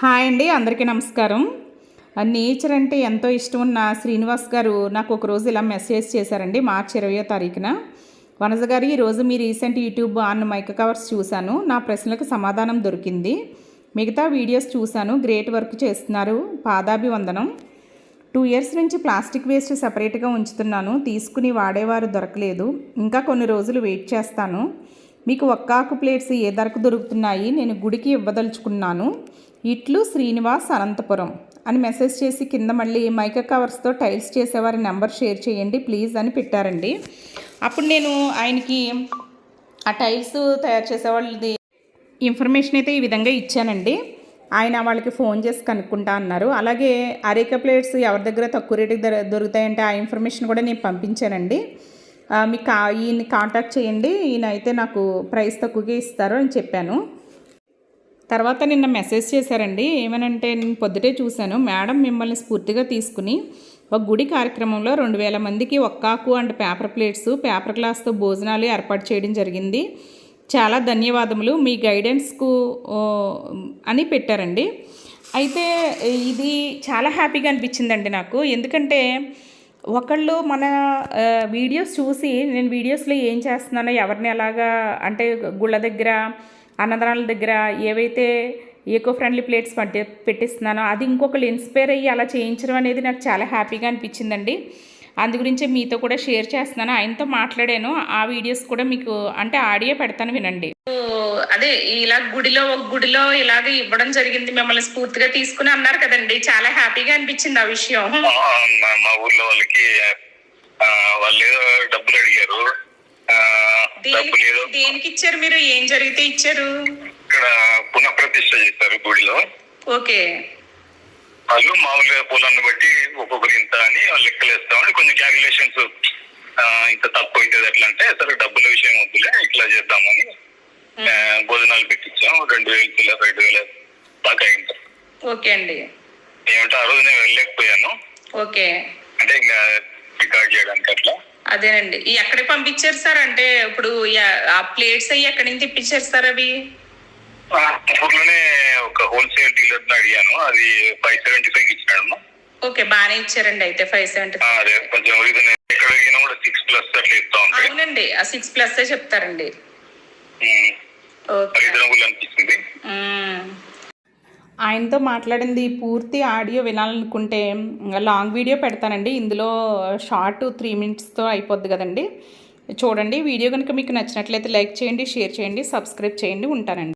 Hi అండి అందరికీ నమస్కారం. నేచర్ అంటే ఎంతో ఇష్టం ఉన్న శ్రీనివాస్ గారు నాకు ఒక రోజు ఇలా మెసేజ్ చేశారండి మార్చి ఇరవయో తారీఖున. వనజ గారు ఈరోజు మీ recent YouTube on mike covers చూశాను నా ప్రశ్నలకు సమాధానం దొరికింది. మిగతా వీడియోస్ చూశాను గ్రేట్ వర్క్ చేస్తున్నారు పాదాభివందనం. టూ ఇయర్స్ నుంచి ప్లాస్టిక్ వేస్ట్ సపరేట్గా ఉంచుతున్నాను తీసుకుని వాడేవారు దొరకలేదు ఇంకా కొన్ని రోజులు వెయిట్ చేస్తాను. మీకు ఒక్కాకు ప్లేట్స్ ఏ ధరకు దొరుకుతున్నాయి నేను గుడికి ఇవ్వదలుచుకున్నాను. ఇట్లు శ్రీనివాస్ అనంతపురం అని మెసేజ్ చేసి కింద మళ్ళీ మైక కవర్స్తో టైల్స్ చేసేవారి నెంబర్ షేర్ చేయండి ప్లీజ్ అని పెట్టారండి. అప్పుడు నేను ఆయనకి ఆ టైల్స్ తయారు చేసేవాళ్ళది ఇన్ఫర్మేషన్ అయితే ఈ విధంగా ఇచ్చానండి. ఆయన వాళ్ళకి ఫోన్ చేసి కనుక్కుంటా అన్నారు. అలాగే అరేక ప్లేట్స్ ఎవరి దగ్గర తక్కువ రేటుకి దొరుకుతాయంటే ఆ ఇన్ఫర్మేషన్ కూడా నేను పంపించానండి. మీ కా ఈయన్ని కాంటాక్ట్ చేయండి ఈయన అయితే నాకు ప్రైస్ తక్కువగా ఇస్తారు అని చెప్పాను. తర్వాత నిన్న మెసేజ్ చేశారండి ఏమనంటే నేను పొద్దుటే చూశాను మేడం మిమ్మల్ని స్ఫూర్తిగా తీసుకుని ఒక గుడి కార్యక్రమంలో రెండు వేల మందికి ఒక్కాకు అండ్ పేపర్ ప్లేట్స్ పేపర్ గ్లాస్తో భోజనాలు ఏర్పాటు చేయడం జరిగింది. చాలా ధన్యవాదములు మీ గైడెన్స్కు అని పెట్టారండి. అయితే ఇది చాలా హ్యాపీగా అనిపించిందండి నాకు. ఎందుకంటే ఒకళ్ళు మన వీడియోస్ చూసి నేను వీడియోస్లో ఏం చేస్తున్నానో ఎవరిని ఎలాగా అంటే గుళ్ళ దగ్గర అన్నదానాల దగ్గర ఏవైతే ఏకో ఫ్రెండ్లీ ప్లేట్స్ పట్టి పెట్టిస్తున్నానో అది ఇంకొకళ్ళు ఇన్స్పైర్ అయ్యి అలా చేయించడం అనేది నాకు చాలా హ్యాపీగా అనిపించిందండి. అందు గురించి మీతో కూడా షేర్ చేస్తున్నాను. ఆయనతో మాట్లాడాను. ఆ వీడియోస్ కూడా మీకు అంటే ఆడియో పెడతాను వినండి. అదే ఇలా గుడిలో ఒక గుడిలో ఇలాగ ఇవ్వడం జరిగింది. మిమ్మల్ని స్ఫూర్తిగా తీసుకుని అన్నారు కదండి. చాలా హ్యాపీగా అనిపించింది ఆ విషయం. మా ఊర్లో వాళ్ళకి వాళ్ళు డబ్బులు అడిగారు. దేనికి ఇచ్చారు మీరు? ఏం జరిగితే ఇచ్చారు? ఇక్కడ పునఃప్రతిష్ట చేశారు గుడిలో. ఓకే. వాళ్ళు మామూలుగా పొలాన్ని బట్టి ఒక్కొక్కరు ఇంత అని వాళ్ళు లెక్కలేస్తామని కొంచెం క్యాలిక్యులేషన్స్ ఇంత తక్కువ అవుతుంది ఎట్లా అంటే సరే డబ్బుల విషయం వద్దులే ఇట్లా చేద్దామని భోజనాలు పెట్టించాం రెండు వేలు పిల్ల రెండు వేల దాకా అయింది. ఓకే అండి. ఏమంటే ఆ రోజు నేను వెళ్ళలేకపోయాను. ఓకే. అంటే ఇంకా రికార్డ్ చేయడానికి అట్లా. అదేనండి. ఎక్కడికి పంపించారు సార్? అంటే ఇప్పుడు ఆ ప్లేట్స్ అయ్యి ఎక్కడి నుంచి తెప్పించారు సార్ అవి? ఊర్లోనే ఒక హోల్సేల్ డీలర్ అడిగాను. అది ఫైవ్ సెవెంటీ ఫైవ్ ఇచ్చాడు ఓకే బాగానే ఇచ్చారండి అయితే ఫైవ్ సెవెంటీ అదే కొంచెం ఎక్కడ అడిగినా కూడా సిక్స్ ప్లస్ అట్లా ఇస్తా ఉంటాయి అవునండి ఆ సిక్స్ ప్లస్ చెప్తారండి. రీజనబుల్ అనిపిస్తుంది. ఆయనతో మాట్లాడింది పూర్తి ఆడియో వినాలనుకుంటే లాంగ్ వీడియో పెడతానండి. ఇందులో షార్ట్ త్రీ మినిట్స్తో అయిపోద్ది కదండి. చూడండి వీడియో కనుక మీకు నచ్చినట్లయితే లైక్ చేయండి షేర్ చేయండి సబ్స్క్రైబ్ చేయండి ఉంటానండి.